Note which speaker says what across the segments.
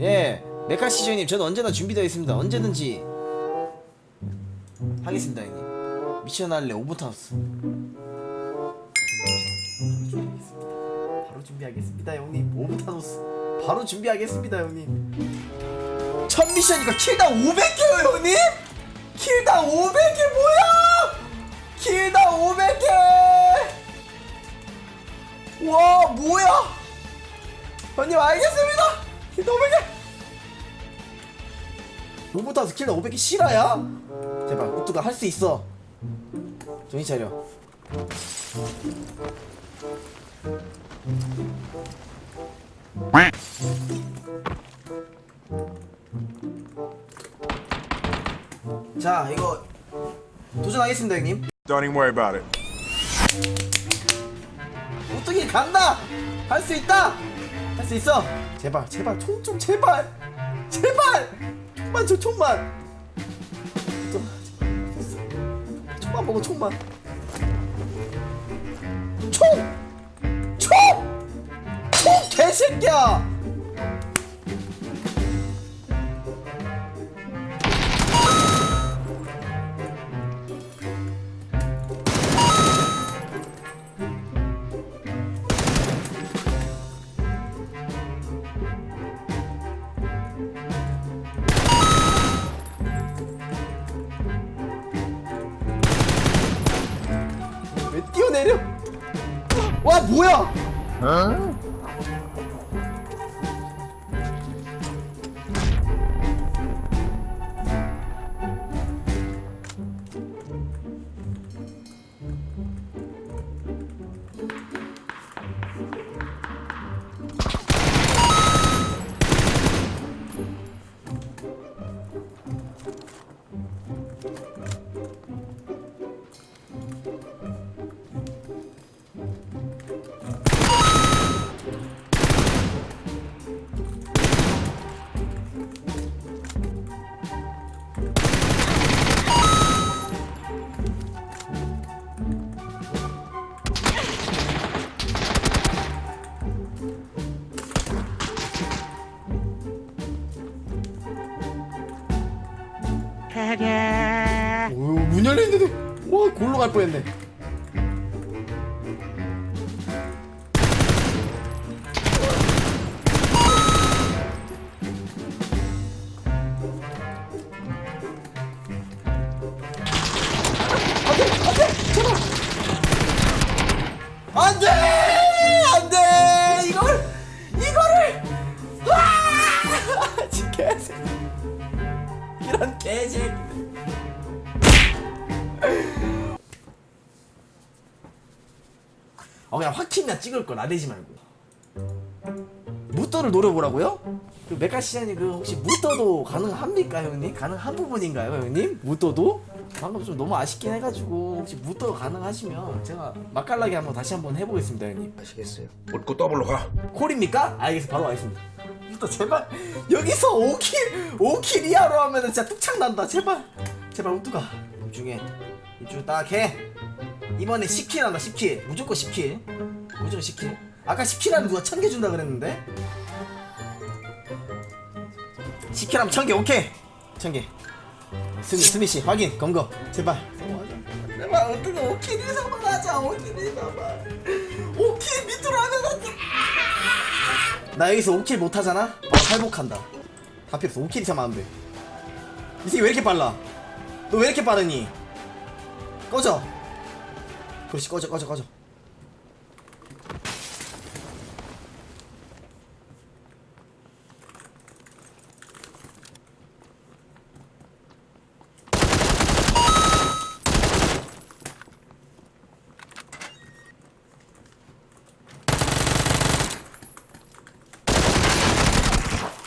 Speaker 1: 예, 메카 시즌님, 저는 언제나 준비되어 있습니다. 언제든지 하겠습니다, 형님. 미션 할래 오버타우스. 바로 준비하겠습니다, 형님. 오버타우스. 바로 준비하겠습니다, 형님. 첫 미션이니까 킬당 500개요, 형님. 킬당 500개 뭐야? 킬당 500개. 와, 뭐야? 형님 알겠습니다. 킬당 500개. 로보타스 킬당 500개 실화야? 제발 오뚜가 할 수 있어. 정신 차려. 자 이거 도전하겠습니다 형님.
Speaker 2: Don't even worry about it.
Speaker 1: 오뚜기 간다. 할 수 있다. 할 수 있어. 제발 제발 총 좀 제발 제발 총만 줘 총만. 좀, 총만 먹어 총만. 총! 총! 총 개새끼야! 내려? 와 뭐야? 오 문 열렸는데도 와 골로 갈 뻔했네. 어 그냥 확팀이나 찍을 걸 나대지 말고 무떠를 노려보라고요? 그 메카 시장님 그 혹시 무떠도 가능합니까 형님? 가능한 부분인가요 형님? 무떠도? 방금 좀 너무 아쉽긴 해가지고 혹시 무떠 가능하시면 제가 맛깔나게 한번 다시 한번 해보겠습니다 형님
Speaker 3: 아시겠어요?
Speaker 2: 웃고 더블로 가.
Speaker 1: 콜입니까? 알겠어 바로 가겠습니다 무떠 제발 여기서 5킬 5킬 이하로 하면 은 진짜 뚝창 난다 제발 제발 우뚜가 이 중에 이중 딱해 이번에 10킬 한다 10킬. 무조건 10킬. 무조건 10킬. 아까 10킬 하면 누가 1000개 준다 그랬는데? 10킬 하면 1000개 오케이. 1000개. 스미 스미씨 확인 검거. 제발. 제발 어떻게 5킬 이상만 하자 5킬 이상만. 5킬 밑으로 하면 안돼 나 여기서 5킬 못하잖아? 바로 탈복한다. 다 필요 없어 5킬 이상만 하면 돼이 새끼 왜 이렇게 빨라? 너 왜 이렇게 빠르니? 꺼져 그렇지 꺼져 꺼져 꺼져.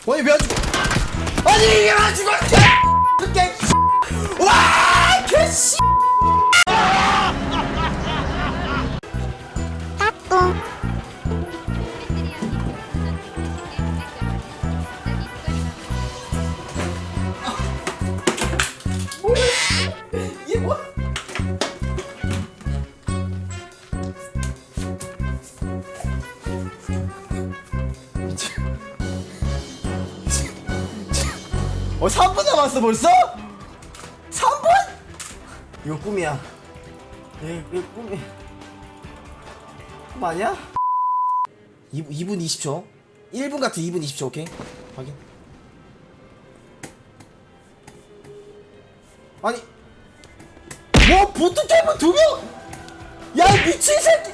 Speaker 1: 아니 왜안 죽어? 아니 왜안 죽어? 개! 와! 개씨 어 3분 남았어 벌써? 3분? 이거 꿈이야 예, 이거 꿈이 꿈 아니야? 2, 2분 20초 1분 같아 2분 20초 오케이 확인 아니 뭐 보트캠은 두 명? 야 미친 새끼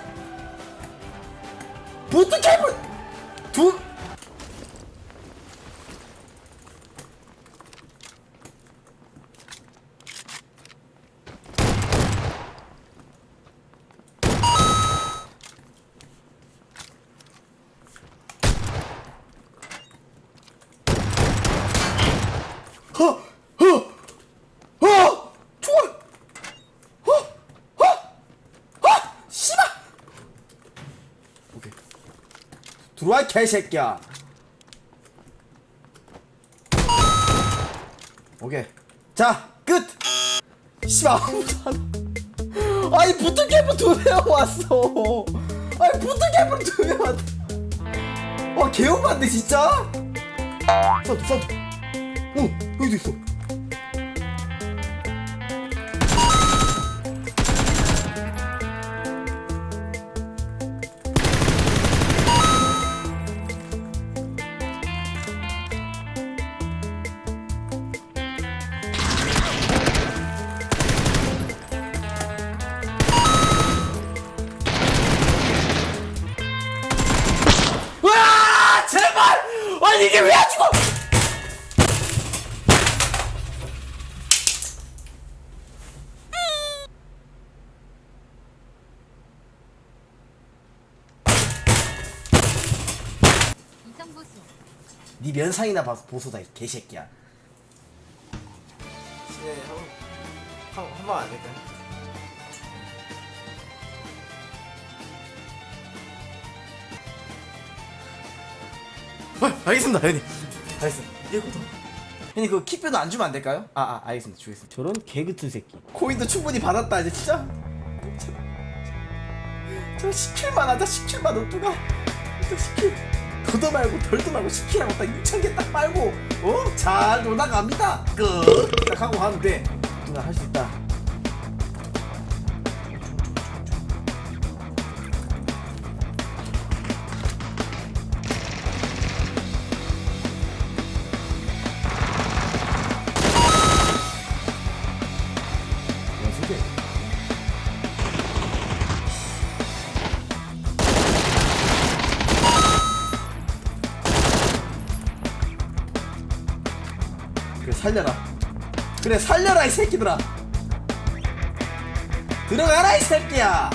Speaker 1: 보트캠은 두 허! 허! 어! 좋아! 어! 어! 어! 씨발! 오케이. 들어와, 개새끼야. 오케이. 자, 끝! 씨발, 아무도 안. 아니, 부트캠프 두명 왔어. 아니, 부트캠프 두명 왔어. 와, 개운한데, 진짜? 써도, 써도. 어, 여기도 있어. 이게 왜? 안 죽어!
Speaker 3: 이성보수
Speaker 1: 네 면상이나 봐 보소다 이 개새끼야. 네 한한번 안 될까요? 아, 알겠습니다 형님. 알겠습니다. 이거도 형님 그 킥배도 안 주면 안 될까요? 아, 아 알겠습니다. 주겠습니다. 저런 개그튼 새끼. 코인도 충분히 받았다 이제 진짜? 저 17만 하자 17만 원뚜가. 또 17 더도 말고 덜도 말고 17하고 딱 6천 개 딱 빨고 어? 잘 놀다 갑니다. 끝 딱 하고 하면 돼. 누나 할 수 있다 그래 살려라 이 새끼들아. 들어가라 이 새끼야.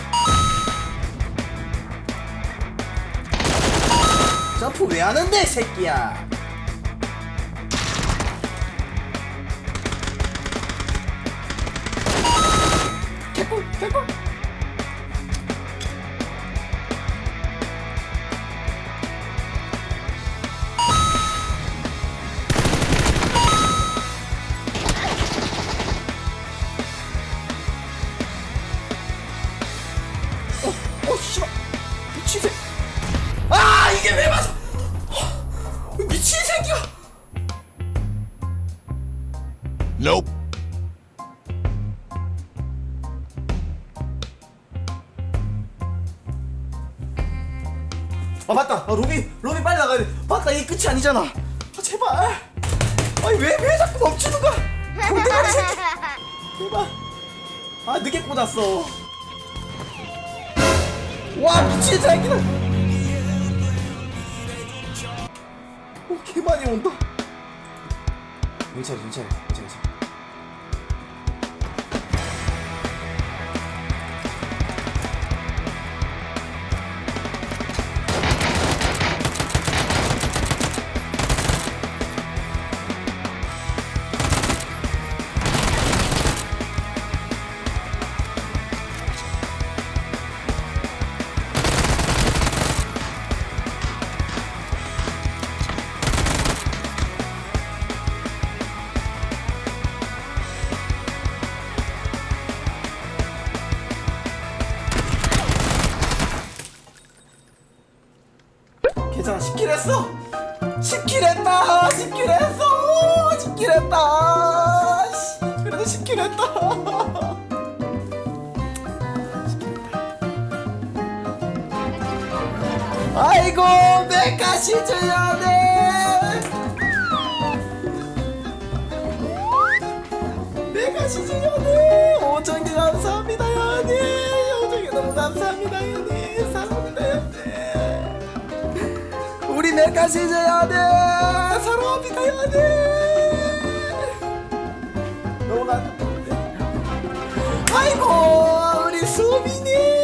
Speaker 1: 점프 왜 하는데 이 새끼야. 개꿀 개꿀
Speaker 2: Nope.
Speaker 1: 아, 맞다. 아, 로비, 로비 빨리 나가야 돼. 맞다, 이게 끝이 아니잖아. 아, 제발. 아니, 왜, 왜 자꾸 멈추는 거야? 골대가리 새끼. 제발. 아, 늦게 꽂았어. 와, 미친 새끼들. 오, 개 많이 온다. 괜찮아, 괜찮아, 괜찮아. 했어? 10킬 했다 10킬 했어. 10킬 10킬 했다. 씨, 그래도 10킬 했다. 아이고 메카 시즈야 돼 메카 시즈야 돼 5천개 감사합니다 연이 5천개 너무 감사합니다 연이 메카시제야돼 서로 비타야돼 너무 나 아이고 우리 수빈이